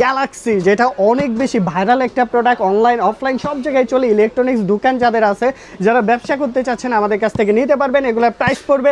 Galaxy যেটা অনেক বেশি ভাইরাল একটা প্রোডাক্ট অনলাইন অফলাইন সব জায়গায় চলে ইলেকট্রনিক্স দোকান যাদের আছে যারা ব্যবসা করতে চাচ্ছেন আমাদের কাছ থেকে নিতে পারবেন এগুলোর প্রাইস পড়বে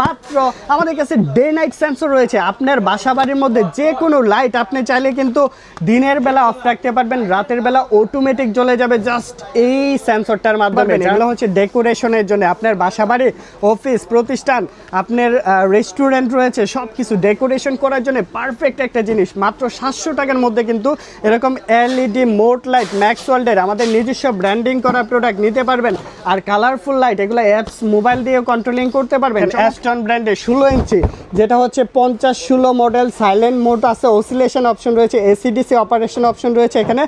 মাত্র আমাদের কাছে ডে নাইট সেন্সর রয়েছে আপনার বাসা বাড়ির মধ্যে যে কোনো লাইট আপনি চাইলে কিন্তু দিনের বেলা অফ রাখতে পারবেন রাতের বেলা অটোমেটিক জ্বলে যাবে জাস্ট এই সেন্সরটার মাধ্যমে। যেগুলো হচ্ছে ডেকোরেশনের জন্য আপনার বাসা বাড়ি অফিস প্রতিষ্ঠান আপনার রেস্টুরেন্ট রয়েছে সব কিছু ডেকোরেশন করার জন্য পারফেক্ট একটা জিনিস মাত্র সাতশো টাকার মধ্যে কিন্তু এরকম এলইডি মোট লাইট ম্যাক্স ওয়ার্ল্ডের আমাদের নিজস্ব ব্র্যান্ডিং করা প্রোডাক্ট নিতে পারবেন। আর কালারফুল লাইট এগুলো অ্যাপস মোবাইল দিয়ে কন্ট্রোলিং করতে পারবেন। অ্যাস্টন ব্র্যান্ডের ষোলো ইঞ্চি যেটা হচ্ছে পঞ্চাশ ষোলো মডেল সাইলেন্ট মোড আছে অসিলেশন অপশন রয়েছে এসিডিসি অপারেশন অপশন রয়েছে এখানে।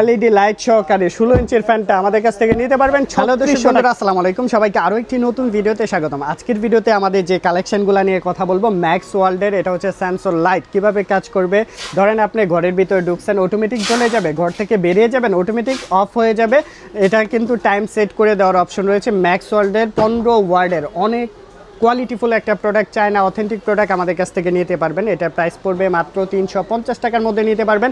এলইডি লাইট সহকারে ষোলো ইঞ্চির ফ্যানটা আমাদের কাছ থেকে নিতে পারবেন। হ্যালো দর্শক আসসালামু আলাইকুম। সবাইকে আরও একটি নতুন ভিডিওতে স্বাগতম। আজকের ভিডিওতে আমাদের যে কালেকশনগুলো নিয়ে কথা বলব ম্যাক্স ওয়ার্ল্ডের এটা হচ্ছে স্যামসং লাইট কীভাবে কাজ করবে? ধরেন আপনি ঘরের ভিতরে ঢুকছেন অটোমেটিক জ্বলে যাবে, ঘর থেকে বেরিয়ে যাবেন অটোমেটিক অফ হয়ে যাবে। এটা কিন্তু টাইম সেট করে দেওয়ার অপশন রয়েছে ম্যাক্স ওয়ার্ল্ডের পনেরো ওয়ার্ডের। অনেক কোয়ালিটিফুল একটা প্রোডাক্ট চায়না অথেন্টিক প্রোডাক্ট আমাদের কাছ থেকে নিতে পারবেন। এটার প্রাইস পড়বে মাত্র তিনশো পঞ্চাশ টাকার মধ্যে নিতে পারবেন।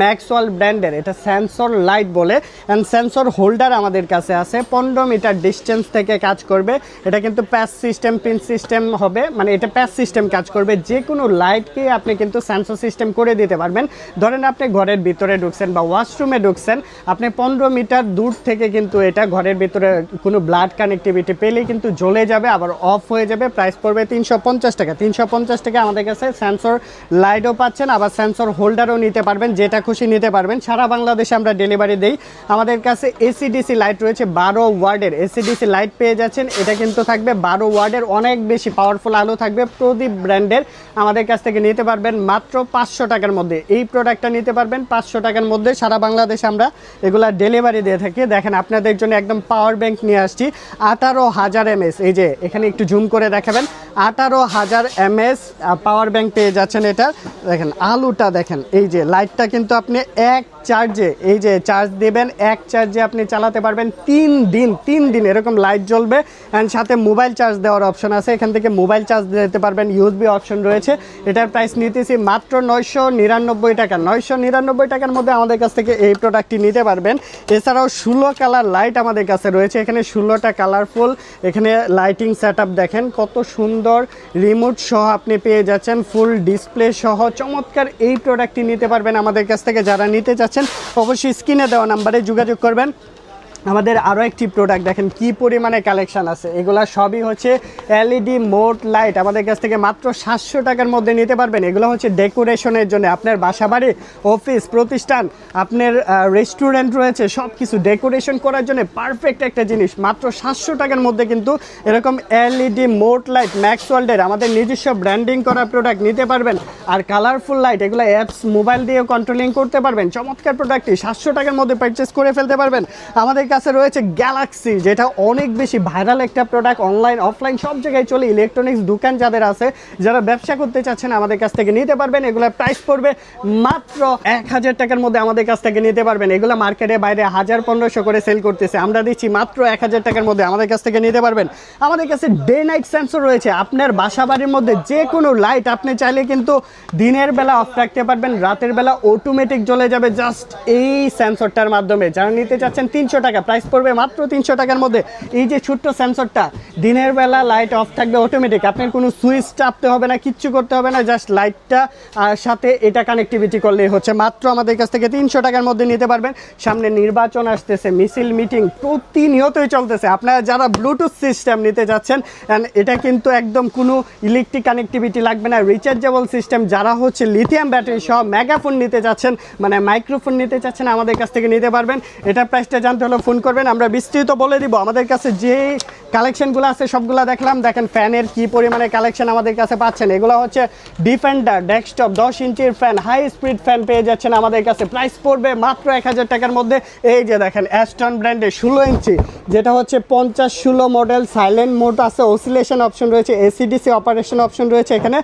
ম্যাক্সওয়াল ব্র্যান্ডের এটা সেন্সর লাইট বলে। অ্যান্ড সেন্সর হোল্ডার আমাদের কাছে আছে। পনেরো মিটার ডিস্টেন্স থেকে কাজ করবে। এটা কিন্তু প্যাস সিস্টেম পিন সিস্টেম হবে। মানে এটা প্যাস সিস্টেম কাজ করবে। যে কোনো লাইটকে আপনি কিন্তু সেন্সর সিস্টেম করে দিতে পারবেন। ধরেন আপনি ঘরের ভিতরে ঢুকছেন বা ওয়াশরুমে ঢুকছেন, আপনি পনেরো মিটার দূর থেকে কিন্তু এটা ঘরের ভিতরে কোনো ব্লাড কানেক্টিভিটি পেলেই কিন্তু জ্বলে যাবে, আবার অফ হয়ে যাবে। প্রাইস পড়বে তিনশো পঞ্চাশ টাকা। তিনশো পঞ্চাশ টাকা আমাদের কাছে সেন্সর লাইটও পাচ্ছেন, আবার সেন্সর হোল্ডারও নিতে পারবেন, যেটা খুশি নিতে পারবেন। সারা বাংলাদেশে আমরা ডেলিভারি দেই। আমাদের কাছে এসিডিসি লাইট রয়েছে, বারো ওয়ার্ডের। এসিডিসি লাইট পেয়ে যাচ্ছেন, এটা কিন্তু থাকবে বারো ওয়ার্ডের, অনেক বেশি পাওয়ারফুল আলো থাকবে প্রদীপ ব্র্যান্ডের আমাদের কাছ থেকে নিতে পারবেন মাত্র পাঁচশো টাকার মধ্যে। এই প্রোডাক্টটা নিতে পারবেন পাঁচশো টাকার মধ্যে। সারা বাংলাদেশে আমরা এগুলা ডেলিভারি দিয়ে থাকি। দেখেন, আপনাদের জন্য একদম পাওয়ার ব্যাংক নিয়ে আসছি। আঠারো হাজার এমএস এই যে, এখানে একটু জুম করে দেখাবেন। আঠারো হাজার এমএস পাওয়ার ব্যাংক পেয়ে যাচ্ছেন এটা। দেখেন, আলুটা দেখেন, এই যে লাইটটা কিন্তু আপনি এক চার্জে এই যে চার্জ দেবেন, এক চার্জে আপনি চালাতে পারবেন তিন দিন তিন দিন এরকম লাইট জ্বলবে। অ্যান্ড সাথে মোবাইল চার্জ দেওয়ার অপশন আছে। এখান থেকে মোবাইল চার্জ দিতে পারবেন ইউএসবি অপশন রয়েছে। এটার প্রাইস নিতেছি মাত্র নয়শো নিরানব্বই টাকা। নয়শো নিরানব্বই টাকার মধ্যে আমাদের কাছ থেকে এই প্রোডাক্টটি নিতে পারবেন। এছাড়াও ষোলো কালার লাইট আমাদের কাছে রয়েছে। এখানে ষোলোটা কালারফুল এখানে লাইটিং সেট দেখেন। কত সুন্দর রিমোট সহ আপনি পেয়ে যাচ্ছেন ফুল ডিসপ্লে সহ। চমৎকার এই প্রোডাক্টটি নিতে পারবেন আমাদের কাছ থেকে। যারা নিতে চাচ্ছেন, অবশ্যই স্ক্রিনে দেওয়া নাম্বারে যোগাযোগ করবেন। আমাদের আরও একটি প্রোডাক্ট দেখেন কি পরিমাণে কালেকশান আছে। এগুলা সবই হচ্ছে এলইডি মোট লাইট আমাদের কাছ থেকে মাত্র সাতশো টাকার মধ্যে নিতে পারবেন। এগুলো হচ্ছে ডেকোরেশনের জন্য, আপনার বাসা বাড়ি অফিস প্রতিষ্ঠান, আপনার রেস্টুরেন্ট রয়েছে সব কিছু ডেকোরেশন করার জন্য পারফেক্ট একটা জিনিস। মাত্র সাতশো টাকার মধ্যে কিন্তু এরকম এলইডি মোট লাইট ম্যাক্স ওয়ার্ল্ডের আমাদের নিজস্ব ব্র্যান্ডিং করা প্রোডাক্ট নিতে পারবেন। আর কালারফুল লাইট এগুলো অ্যাপস মোবাইল দিয়ে কন্ট্রোলিং করতে পারবেন। চমৎকার প্রোডাক্টটি সাতশো টাকার মধ্যে পারচেস করে ফেলতে পারবেন। আমাদের কাছে রয়েছে গ্যালাক্সি যেটা অনেক বেশি ভাইরাল একটা প্রোডাক্ট অনলাইন অফলাইন সব জায়গায় চলে। ইলেকট্রনিক্স দোকান যাদের আছে, যারা ব্যবসা করতে চাচ্ছেন, আমাদের কাছ থেকে নিতে পারবেন। এগুলোর প্রাইস পড়বে মাত্র এক হাজার টাকার মধ্যে আমাদের কাছ থেকে নিতে পারবেন। এগুলো মার্কেটে বাইরে হাজার পনেরোশো করে সেল করতেছে। আমরা দিচ্ছি মাত্র এক হাজার টাকার মধ্যে আমাদের কাছ থেকে নিতে পারবেন। আমাদের কাছে ডে নাইট সেন্সর রয়েছে। আপনার বাসা বাড়ির মধ্যে যে কোনো লাইট আপনি চাইলে কিন্তু দিনের বেলা অফ রাখতে পারবেন। রাতের বেলা অটোমেটিক জ্বলে যাবে জাস্ট এই সেন্সরটার মাধ্যমে। যারা নিতে চাচ্ছেন তিনশো টাকা। প্রাইস পড়বে মাত্র তিনশো টাকার মধ্যে। এই যে ছোট্ট সেন্সরটা দিনের বেলা লাইট অফ থাকবে অটোমেটিক আপনার কোনো সুইচ চাপতে হবে না, কিচ্ছু করতে হবে না জাস্ট লাইটটা সাথে এটা কানেক্টিভিটি করলেই হচ্ছে। মাত্র আমাদের কাছ থেকে তিনশো টাকার মধ্যে নিতে পারবেন। সামনে নির্বাচন আসতেছে, মিছিল মিটিং প্রতিনিয়তই চলতেছে। আপনারা যারা ব্লুটুথ সিস্টেম নিতে যাচ্ছেন এটা কিন্তু একদম কোনো ইলেকট্রিক কানেক্টিভিটি লাগবে না। রিচার্জেবল সিস্টেম যারা হচ্ছে লিথিয়াম ব্যাটারি সহ মেগাফোন নিতে যাচ্ছেন মানে মাইক্রোফোন নিতে চাচ্ছেন, আমাদের কাছ থেকে নিতে পারবেন। এটা প্রাইসটা জানতে হলে ফোন করবেন, আমরা বিস্তৃত বলে দিব। আমাদের কাছে যে কালেকশনগুলো আছে, সবগুলো দেখলাম। দেখেন, ফ্যানের কি পরিমাণে কালেকশন আমাদের কাছে পাচ্ছেন। এগুলো হচ্ছে ডিফেন্ডার ডেস্কটপ দশ ইঞ্চির ফ্যান হাই স্পিড ফ্যান পেয়ে যাচ্ছেন আমাদের কাছে। প্রাইস পড়বে মাত্র এক হাজার টাকার মধ্যে। এই যে দেখেন অ্যাস্টন ব্র্যান্ডের ষোলো ইঞ্চি, যেটা হচ্ছে পঞ্চাশ ষোলো মডেল সাইলেন্ট মোড আছে অসিলেশন অপশন রয়েছে এসিডিসি অপারেশন অপশন রয়েছে এখানে।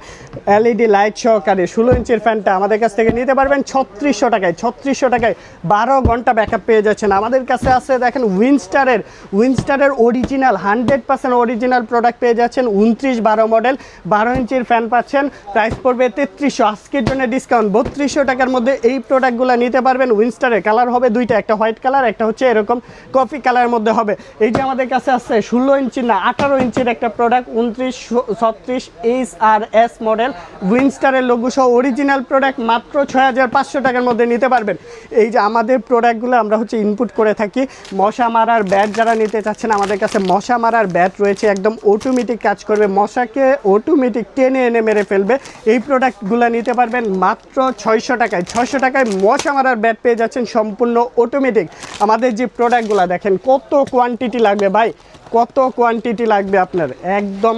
এলইডি লাইট সহকারে ষোলো ইঞ্চির ফ্যানটা আমাদের কাছ থেকে নিতে পারবেন ছত্রিশশো টাকায়। ছত্রিশশো টাকায় বারো ঘণ্টা ব্যাকআপ পেয়ে যাচ্ছেন। আমাদের কাছে আছে দেখেন উইনস্টারের উইনস্টারের original hundred percent original product পেয়ে যাচ্ছেন উনত্রিশ বারো মডেল বারো ইঞ্চির ফ্যান পাচ্ছেন প্রাইস পড়বে তেত্রিশশো। আজকের জন্য ডিসকাউন্ট বত্রিশশো টাকার মধ্যে এই প্রোডাক্টগুলো নিতে পারবেন উইনস্টারের কালার হবে দুইটা, একটা হোয়াইট কালার একটা হচ্ছে এরকম কফি কালারের মধ্যে হবে। এই যে আমাদের কাছে আছে ষোলো ইঞ্চি না, আঠারো ইঞ্চির একটা প্রোডাক্ট উনত্রিশ ছত্রিশ এইচ আর এস মডেল উইনস্টারের লোগো সহ অরিজিনাল প্রোডাক্ট মাত্র ছয় হাজার পাঁচশো টাকার মধ্যে নিতে পারবেন। এই যে আমাদের প্রোডাক্টগুলো আমরা হচ্ছে ইনপুট করে থাকি। মশা মারার ব্যাট যারা নিতে চাচ্ছেন, আমাদের কাছে মশা মারার ব্যাট রয়েছে। একদম অটোমেটিক কাজ করবে। মশাকে অটোমেটিক টেনে এনে মেরে ফেলবে। এই প্রোডাক্টগুলো নিতে পারবেন মাত্র ছয়শো টাকায়। ছয়শো টাকায় মশা মারার ব্যাট পেয়ে যাচ্ছেন সম্পূর্ণ অটোমেটিক আমাদের যে প্রোডাক্টগুলো দেখেন, কত কোয়ান্টিটি লাগবে ভাই? কত কোয়ান্টিটি লাগবে আপনার? একদম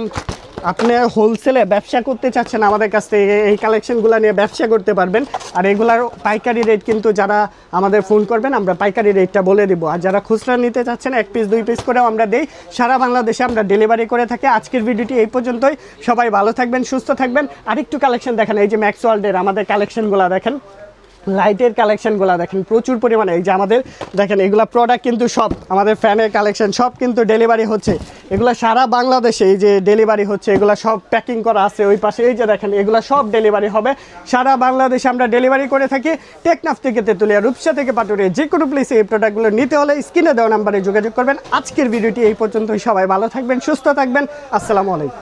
আপনি হোলসেলে ব্যবসা করতে চাচ্ছেন আমাদের কাছ থেকে, এই কালেকশনগুলো নিয়ে ব্যবসা করতে পারবেন। আর এগুলার পাইকারি রেট কিন্তু যারা আমাদের ফোন করবেন, আমরা পাইকারি রেটটা বলে দিব। আর যারা খুচরা নিতে চাচ্ছেন, এক পিস দুই পিস করেও আমরা দেই। সারা বাংলাদেশে আমরা ডেলিভারি করে থাকি। আজকের ভিডিওটি এই পর্যন্তই। সবাই ভালো থাকবেন, সুস্থ থাকবেন। আরেকটু কালেকশন দেখেন। এই যে ম্যাক্স ওয়ার্ল্ডের আমাদের কালেকশনগুলো দেখেন। লাইটের কালেকশনগুলো দেখেন, প্রচুর পরিমাণে। এই যে আমাদের, দেখেন, এগুলা প্রোডাক্ট কিন্তু সব, আমাদের ফ্যানের কালেকশন, সব কিন্তু ডেলিভারি হচ্ছে। এগুলো সারা বাংলাদেশে এই যে ডেলিভারি হচ্ছে, এগুলো সব প্যাকিং করা আছে ওই পাশে। এই যে দেখেন, এগুলো সব ডেলিভারি হবে। সারা বাংলাদেশে আমরা ডেলিভারি করে থাকি টেকনাফ থেকে তেতুলিয়া, রূপসা থেকে পাটুরিয়া যে কোনো প্লেসে এই প্রোডাক্টগুলো নিতে হলে স্ক্রিনে দেওয়া নাম্বারে যোগাযোগ করবেন। আজকের ভিডিওটি এই পর্যন্তই। সবাই ভালো থাকবেন, সুস্থ থাকবেন। আসসালামু আলাইকুম।